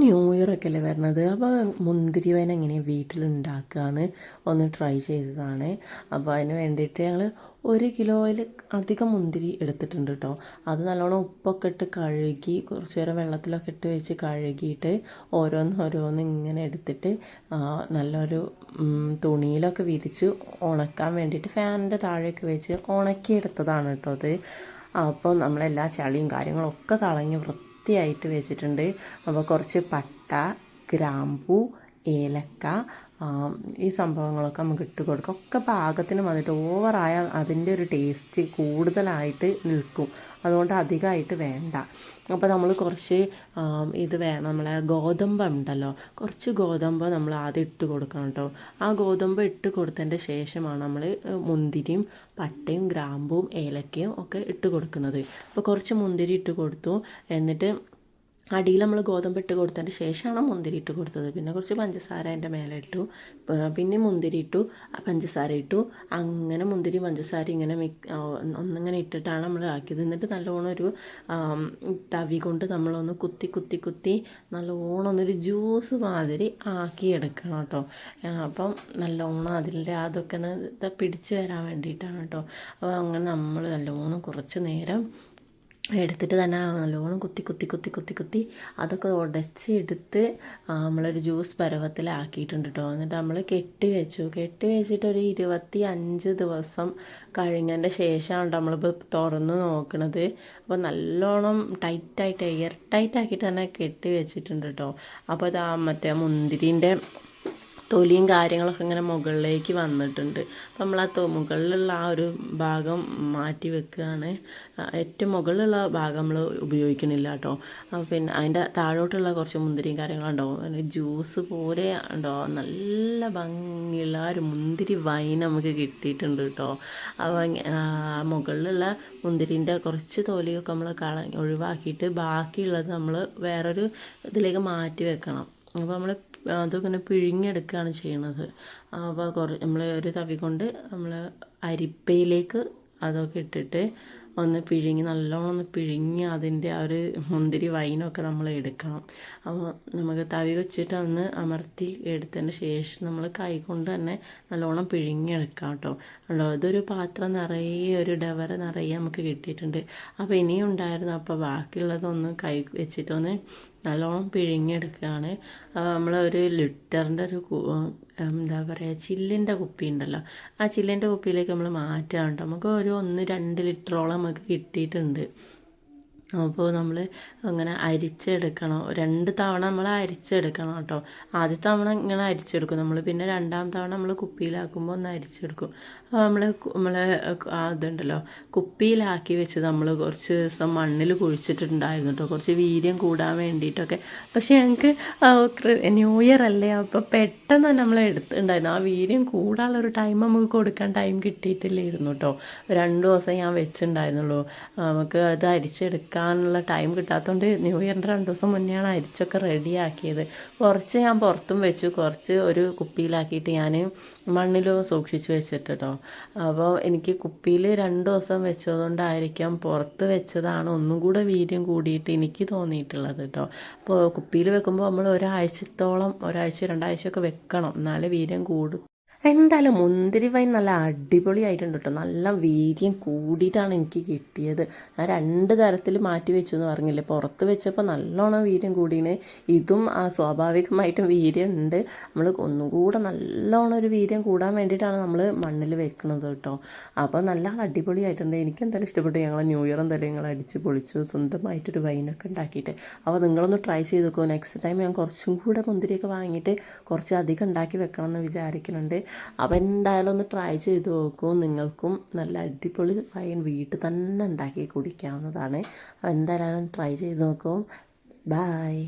New year ഒക്കെ അല്ലേ വരുന്നത്? അപ്പോൾ മുന്തിരി എങ്ങനെ എങ്ങനെയാണ് വീട്ടിലുണ്ടാക്കുകയെന്ന് ഒന്ന് ട്രൈ ചെയ്തതാണ്. അപ്പോൾ അതിന് വേണ്ടിയിട്ട് ഞങ്ങൾ ഒരു കിലോയിൽ അധികം മുന്തിരി എടുത്തിട്ടുണ്ട് കേട്ടോ അത് നല്ലോണം ഉപ്പൊക്കെ ഇട്ട് കഴുകി കുറച്ച് നേരം വെള്ളത്തിലൊക്കെ ഇട്ട് വെച്ച് കഴുകിയിട്ട് ഓരോന്ന് ഓരോന്ന് ഇങ്ങനെ എടുത്തിട്ട് നല്ലൊരു തുണിയിലൊക്കെ വിരിച്ച് ഉണക്കാൻ വേണ്ടിയിട്ട് ഫാനിന്റെ താഴെയൊക്കെ വെച്ച് ഉണക്കിയെടുത്തതാണ് കേട്ടോ അത്. അപ്പോൾ നമ്മളെല്ലാ ചളിയും കാര്യങ്ങളൊക്കെ കളഞ്ഞ് വൃത്തിയായിട്ട് വെച്ചിട്ടുണ്ട്. അപ്പോൾ കുറച്ച് പട്ട ഗ്രാമ്പു ഏലക്ക ഈ സംഭവങ്ങളൊക്കെ നമുക്ക് ഇട്ട് കൊടുക്കാം. ഒക്കെ പാകത്തിന് വന്നിട്ട് ഓവറായാൽ അതിന്റെ ഒരു ടേസ്റ്റ് കൂടുതലായിട്ട് നിൽക്കും. അതുകൊണ്ട് അധികമായിട്ട് വേണ്ട. അപ്പോൾ നമ്മൾ കുറച്ച് ഇത് വേണം. നമ്മളെ ഗോതമ്പ് ഉണ്ടല്ലോ. കുറച്ച് ഗോതമ്പ് നമ്മൾ ആദ്യം ഇട്ട് കൊടുക്കണം കേട്ടോ ആ ഗോതമ്പ് ഇട്ട് കൊടുത്തതിന്റെ ശേഷമാണ് നമ്മൾ മുന്തിരിയും പട്ടയും ഗ്രാമ്പും ഏലക്കയും ഒക്കെ ഇട്ട് കൊടുക്കുന്നത്. അപ്പോൾ കുറച്ച് മുന്തിരി ഇട്ട് കൊടുത്തു. എന്നിട്ട് അടിയിൽ നമ്മൾ ഗോതമ്പ് ഇട്ട് കൊടുത്തതിന് ശേഷമാണ് മുന്തിരി ഇട്ട് കൊടുത്തത്. പിന്നെ കുറച്ച് പഞ്ചസാര അതിന്റെ മേലെ ഇട്ടു. പിന്നെ മുന്തിരി ഇട്ടു. പഞ്ചസാര ഇട്ടു. അങ്ങനെ മുന്തിരി പഞ്ചസാര ഇങ്ങനെ മിക് ഒന്നിങ്ങനെ ഇട്ടിട്ടാണ് നമ്മൾ ആക്കിയത്. എന്നിട്ട് നല്ലോണം ഒരു തവി കൊണ്ട് നമ്മളൊന്ന് കുത്തി കുത്തി കുത്തി നല്ലോണം ഒന്നൊരു ജ്യൂസ് മാതിരി ആക്കി എടുക്കണം കേട്ടോ. അപ്പം നല്ലോണം അതിന്റെ അതൊക്കെ പിടിച്ച് വരാൻ വേണ്ടിയിട്ടാണ് കേട്ടോ. അപ്പോൾ അങ്ങനെ നമ്മൾ നല്ലോണം കുറച്ച് നേരം എടുത്തിട്ട് തന്നെ നല്ലോണം കുത്തി കുത്തി കുത്തി കുത്തി കുത്തി അതൊക്കെ ഉടച്ചെടുത്ത് നമ്മളൊരു ജ്യൂസ് പരുവത്തിലാക്കിയിട്ടുണ്ട് കേട്ടോ എന്നിട്ട് നമ്മൾ കെട്ടി വെച്ചു. കെട്ടി വെച്ചിട്ട് ഒരു ഇരുപത്തി അഞ്ച് ദിവസം കഴിഞ്ഞതിന്റെ ശേഷമാണ് നമ്മളിപ്പോൾ തുറന്ന് നോക്കണത്. അപ്പോൾ നല്ലോണം ടൈറ്റായിട്ട് എയർ ടൈറ്റ് ആക്കിയിട്ട് തന്നെ കെട്ടി വെച്ചിട്ടുണ്ട് കേട്ടോ അപ്പോൾ അത് മറ്റേ മുന്തിരിന്റെ തൊലിയും കാര്യങ്ങളൊക്കെ ഇങ്ങനെ മുകളിലേക്ക് വന്നിട്ടുണ്ട്. അപ്പം നമ്മൾ ആ മുകളിലുള്ള ആ ഒരു ഭാഗം മാറ്റി വെക്കുകയാണ്. ഏറ്റവും മുകളിലുള്ള ഭാഗം നമ്മൾ ഉപയോഗിക്കണില്ല കേട്ടോ. പിന്നെ അതിന്റെ താഴോട്ടുള്ള കുറച്ച് മുന്തിരിയും കാര്യങ്ങളുണ്ടാവും ജ്യൂസ് പോലെ ഉണ്ടോ? നല്ല ഭംഗിയുള്ള ഒരു മുന്തിരി വൈൻ നമുക്ക് കിട്ടിയിട്ടുണ്ട് കേട്ടോ. അപ്പോൾ ആ, മുകളിലുള്ള മുന്തിരിന്റെ കുറച്ച് തൊലിയൊക്കെ നമ്മൾ കള ഒഴിവാക്കിയിട്ട് ബാക്കിയുള്ളത് നമ്മൾ വേറൊരു ഇതിലേക്ക് മാറ്റി വെക്കണം. അപ്പോൾ നമ്മൾ അതിങ്ങനെ പിഴിഞ്ഞെടുക്കുകയാണ് ചെയ്യണത്. അപ്പോൾ കുറേ നമ്മൾ ഒരു തവി കൊണ്ട് നമ്മൾ അരിപ്പയിലേക്ക് അതൊക്കെ ഇട്ടിട്ട് ഒന്ന് പിഴിഞ്ഞ് നല്ലോണം ഒന്ന് പിഴിഞ്ഞ് അതിന്റെ ആ ഒരു മുന്തിരി വൈനൊക്കെ നമ്മൾ എടുക്കണം. അപ്പോൾ നമുക്ക് തവി വെച്ചിട്ട് ഒന്ന് അമർത്തി എടുത്തതിന് ശേഷം നമ്മൾ കൈ കൊണ്ട് തന്നെ നല്ലോണം പിഴിഞ്ഞെടുക്കാം കേട്ടോ ഉണ്ടോ ഇതൊരു പാത്രം നിറയെ ഒരു ഡവർ നിറയെ നമുക്ക് കിട്ടിയിട്ടുണ്ട്. അപ്പോൾ ഇനിയും ഉണ്ടായിരുന്നു. അപ്പോൾ ബാക്കിയുള്ളതൊന്ന് കൈ വെച്ചിട്ടൊന്ന് നല്ലോണം പിഴിഞ്ഞെടുക്കുകയാണ് നമ്മൾ ഒരു ലിറ്ററിന്റെ ഒരു എന്താ പറയുക ചില്ലിന്റെ കുപ്പി ഉണ്ടല്ലോ. ആ ചില്ലിന്റെ കുപ്പിയിലേക്ക് നമ്മൾ മാറ്റുകയാണ് നമുക്ക് ഒരു ഒന്ന് രണ്ട് ലിറ്ററോളം നമുക്ക് കിട്ടിയിട്ടുണ്ട്. അപ്പോൾ നമ്മൾ അങ്ങനെ അരിച്ചെടുക്കണം. രണ്ട് തവണ നമ്മൾ അരിച്ചെടുക്കണം കേട്ടോ. ആദ്യത്തെ തവണ ഇങ്ങനെ അരിച്ചെടുക്കും. നമ്മൾ പിന്നെ രണ്ടാം തവണ നമ്മൾ കുപ്പിയിലാക്കുമ്പോൾ ഒന്ന് അരിച്ചെടുക്കും. അപ്പോൾ നമ്മൾ നമ്മൾ അതുണ്ടല്ലോ കുപ്പിയിലാക്കി വെച്ച് നമ്മൾ കുറച്ച് ദിവസം മണ്ണിൽ കുഴിച്ചിട്ടുണ്ടായിരുന്നു കേട്ടോ. കുറച്ച് വീര്യം കൂടാൻ വേണ്ടിയിട്ടൊക്കെ. പക്ഷേ ഞങ്ങൾക്ക് ന്യൂ ഇയർ അല്ലേ? അപ്പോൾ പെട്ടെന്ന് തന്നെ നമ്മൾ എടുത്തിട്ടുണ്ടായിരുന്നു. ആ വീര്യം കൂടാനുള്ളൊരു ടൈം നമുക്ക് കൊടുക്കാൻ ടൈം കിട്ടിയിട്ടില്ലായിരുന്നു കേട്ടോ. രണ്ട് ദിവസം ഞാൻ വെച്ചിട്ടുണ്ടായിരുന്നുള്ളൂ. നമുക്ക് അത് അരിച്ചെടുക്കാനുള്ള ടൈം കിട്ടാത്തതുകൊണ്ട് ന്യൂ ഇയറിന്റെ രണ്ട് ദിവസം മുന്നെയാണ് അരിച്ചൊക്കെ റെഡിയാക്കിയത് കുറച്ച് ഞാൻ പുറത്തും വെച്ചു. കുറച്ച് ഒരു കുപ്പിയിലാക്കിയിട്ട് ഞാൻ മണ്ണിൽ സൂക്ഷിച്ച് വെച്ചിട്ടോ അപ്പോൾ എനിക്ക് കുപ്പിയിൽ രണ്ട് ദിവസം വെച്ചതുകൊണ്ടായിരിക്കാം പുറത്ത് വെച്ചതാണ് ഒന്നും കൂടെ വീര്യം കൂടിയിട്ട് എനിക്ക് തോന്നിയിട്ടുള്ളത് കേട്ടോ അപ്പോൾ കുപ്പിയിൽ വെക്കുമ്പോൾ നമ്മൾ ഒരാഴ്ചത്തോളം ഒരാഴ്ച രണ്ടാഴ്ചയൊക്കെ വെക്കണം. എന്നാലേ വീര്യം കൂടും എന്തായാലും മുന്തിരി വൈൻ നല്ല അടിപൊളിയായിട്ടുണ്ട് കേട്ടോ നല്ല വീര്യം കൂടിയിട്ടാണ് എനിക്ക് കിട്ടിയത്. ഞാൻ രണ്ട് തരത്തിൽ മാറ്റി വെച്ചു എന്ന് പറഞ്ഞില്ലേ? പുറത്ത് വെച്ചപ്പോൾ നല്ലോണം വീര്യം കൂടിയാണ് ഇതും ആ സ്വാഭാവികമായിട്ടും വീര്യം ഉണ്ട് നമ്മൾ ഒന്നും കൂടെ നല്ലോണം ഒരു വീര്യം കൂടാൻ വേണ്ടിയിട്ടാണ് നമ്മൾ മണ്ണിൽ വെക്കുന്നത് കേട്ടോ അപ്പോൾ നല്ല അടിപൊളിയായിട്ടുണ്ട്. എനിക്ക് എന്തായാലും ഇഷ്ടപ്പെട്ടു. ഞങ്ങൾ ന്യൂ ഇയർ എന്തായാലും ഞങ്ങൾ അടിച്ച് പൊളിച്ചു സ്വന്തമായിട്ടൊരു വൈനൊക്കെ ഉണ്ടാക്കിയിട്ട്. അപ്പോൾ നിങ്ങളൊന്ന് ട്രൈ ചെയ്ത് നോക്കുമോ നെക്സ്റ്റ് ടൈം ഞാൻ കുറച്ചും കൂടെ മുന്തിരിയൊക്കെ വാങ്ങിയിട്ട് കുറച്ച് അധികം ഉണ്ടാക്കി വെക്കണം എന്ന് വിചാരിക്കുന്നുണ്ട് അപ്പോൾ എന്തായാലും ഒന്ന് ട്രൈ ചെയ്ത് നോക്കൂ. നിങ്ങൾക്കും നല്ല അടിപൊളി വൈൻ വീട്ടിൽ തന്നെ ഉണ്ടാക്കി കുടിക്കാവുന്നതാണ്. അപ്പോൾ എന്തായാലും ട്രൈ ചെയ്ത് നോക്കൂ. ബായ്